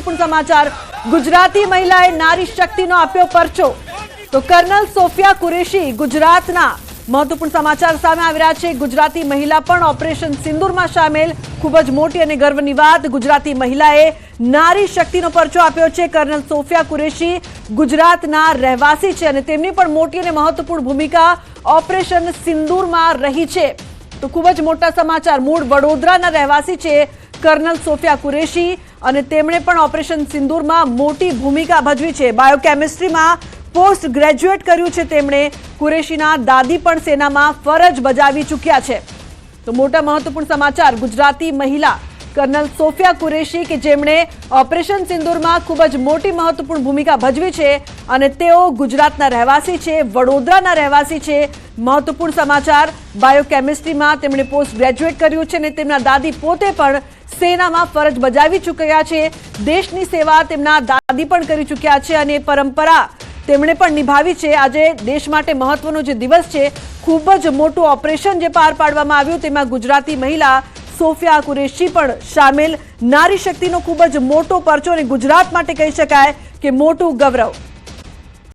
મહત્વપૂર્ણ સમાચાર. ગુજરાતી મહિલાએ નારી શક્તિનો આપ્યો પરચો. તો કર્નલ સોફિયા કુરેશી ગુજરાતના મહત્વપૂર્ણ સમાચાર સામે આવી રહ્યા છે. ગુજરાતી મહિલા પણ ઓપરેશન સિંદુરમાં સામેલ. ખૂબ જ મોટી અને ગર્વની વાત, ગુજરાતી મહિલાએ નારી શક્તિનો પરચો આપ્યો છે. કર્નલ સોફિયા કુરેશી ગુજરાતના રહેવાસી છે અને તેમની પણ મોટી અને મહત્વપૂર્ણ ભૂમિકા ઓપરેશન સિંદૂરમાં રહી છે. તો ખૂબ જ મોટા સમાચાર. મૂળ વડોદરાના રહેવાસી છે કર્નલ સોફિયા કુરેશી. અને તેમણે પણ ઓપરેશન સિંદૂરમાં મોટી ભૂમિકા ભજવી છે. બાયોકેમિસ્ટ્રીમાં પોસ્ટ ગ્રેજ્યુએટ કર્યું છે તેમણે. કુરેશીના દાદી પણ સેનામાં ફરજ બજાવી ચૂક્યા છે. તો મોટા મહત્વપૂર્ણ સમાચાર, ગુજરાતી મહિલા કર્નલ સોફિયા કુરેશી કે જેમણે ઓપરેશન સિંદૂરમાં ખૂબ જ મોટી મહત્વપૂર્ણ ભૂમિકા ભજવી છે અને તેઓ ગુજરાતના રહેવાસી છે, વડોદરાના રહેવાસી છે. મહત્વપૂર્ણ સમાચાર, બાયોકેમિસ્ટ્રીમાં તેમણે પોસ્ટ ગ્રેજ્યુએટ કર્યું છે અને તેમના દાદી પોતે પણ સેનામાં ફરજ બજાવી ચૂક્યા છે. દેશની સેવા તેમના દાદી પણ કરી ચૂક્યા છે અને પરંપરા તેમણે પણ નિભાવી છે. આજે દેશ માટે મહત્વનો જે દિવસ છે, ખૂબ જ મોટું ઓપરેશન જે પાર પાડવામાં આવ્યું તેમાં ગુજરાતી મહિલા સોફિયા કુરેશી પણ સામેલ. નારી શક્તિનો ખૂબ જ મોટો પરચો અને ગુજરાત માટે કહી શકાય કે મોટું ગૌરવ.